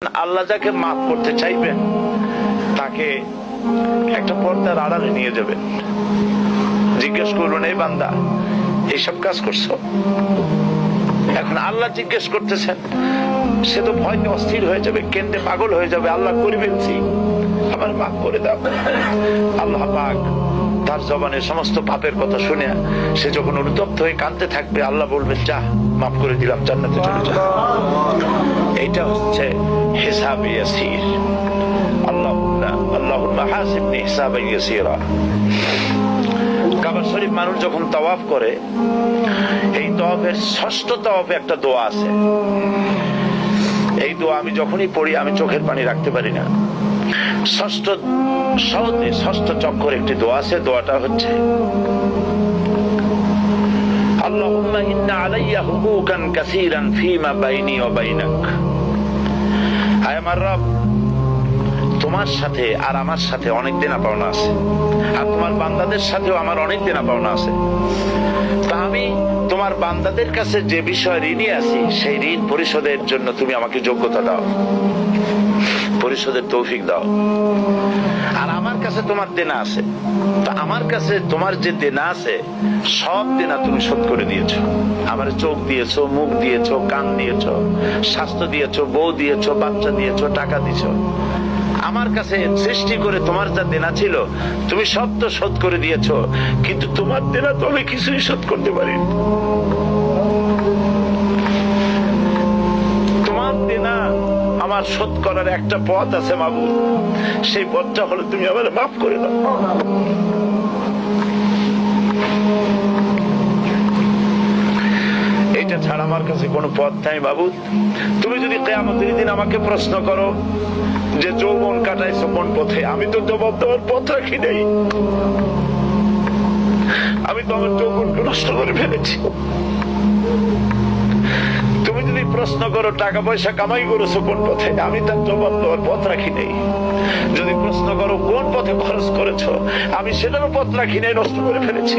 আল্লাহ যাকে মাফ করতে চাইবেন তাকে একটা পর্দার আড়ালে নিয়ে যাবেন। জিজ্ঞেস করবেন এই বান্দা এইসব কাজ করছ? এখন আল্লাহ জিজ্ঞেস করতেছেন সে তো ভয়তে অস্থির হয়ে যাবে কেন্দ্রে পাগল হয়ে যাবে আল্লাহ করিবেন আমার মাফ করে দাও। আল্লাহ পাক তার জবানের সমস্ত পাপের কথা শুনে সে যখন অনুতপ্ত হয়ে কাঁদতে থাকবে আল্লাহ বলবেন যা মাফ করে দিলাম জান্নাতে চলে যা। এইটা হচ্ছে হিসাব ইয়াসির। আল্লাহুম্মা আল্লাহুম্মা হাসিবনি হিসাবান ইয়াসিরা। কাবা শরীফ মানুষ যখন তাওয়াফ করে, এই তওয়াফের ষষ্ঠ তওয়াফে একটা দোয়া আছে। এই দোয়া আমি যখনই পড়ি, আমি চোখের পানি রাখতে পারি না। ষষ্ঠ, সহজে ষষ্ঠ চক্কর একটি দোয়া আছে, দোয়াটা হচ্ছে, আল্লাহুম্মা ইন্না আলাইয়া হুকুকান কাসীরান ফীমা বাইনি ওয়া বাইনাক। হায় আমার রব, তোমার সাথে আর আমার সাথে অনেক দেনা পাওনা আছে। আর তোমার বান্দাদের সাথেও আমার অনেক দেনা পাওনা আছে। তা আমি তোমার বান্দাদের কাছে যে বিষয় ঋণী আছি, সেই ঋণ পরিশোধের জন্য তুমি আমাকে যোগ্যতা দাও। পরিশোধের তৌফিক দাও। আর আমার কাছে তোমার দেনা আছে। তা আমার কাছে তোমার যে দেনা আছে, সব দেনা তুমি শোধ করে দিয়েছ। আমার চোখ দিয়েছ, মুখ দিয়েছ, কান দিয়েছ, স্বাস্থ্য দিয়েছ, বউ দিয়েছ, বাচ্চা দিয়েছ, টাকা দিয়েছ। আমার কাছে সৃষ্টি করে তোমার যা দেনা ছিল, তুমি সব তো শোধ করে দিয়েছ। কিন্তু তোমার দেনা তো আমি কিছুই শোধ করতে পারিনি। আমার শোধ করার একটা পথ আছে বাবু সেই পথটা হলো তুমি আমার মাফ করে দাও। এটা ছাড়া আমার কাছে কোনো পথ নাই বাবু তুমি যদি কেয়ামতের দিন আমাকে প্রশ্ন করো যে যৌবন কাটাইছো কোন পথে, আমি তো জবাব দেওয়ার পথ রাখি নাই। আমি তো আমার যৌবনকে নষ্ট করে ফেলেছি। তুমি যদি প্রশ্ন করো টাকা পয়সা কামাই করেছ কোন পথে? আমি তার জবাব দেওয়ার পথ রাখি নেই। যদি প্রশ্ন করো, কোন পথে খরচ করেছ? আমি সেটারও পথ রাখি নেই, নষ্ট করে ফেলেছি।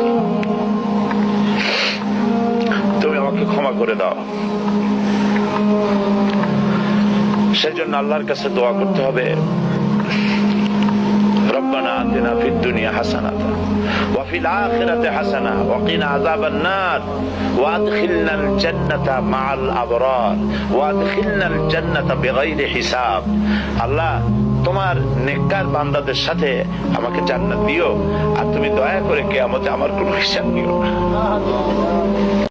তুমি আমাকে ক্ষমা করে দাও। সেজন্য আল্লাহর কাছে দোয়া করতে হবে। ربنا آتنا في الدنيا حسنة وفي الآخرة حسنة وقنا عذاب النار وادخلنا الجنة مع الأبرار وادخلنا الجنة بغير حساب الله তোমার নেককার বান্দাদের সাথে আমাকে জান্নাত দিও আর তুমি দয়া করে কেয়ামতে আমার কোনো হিসাব নিও না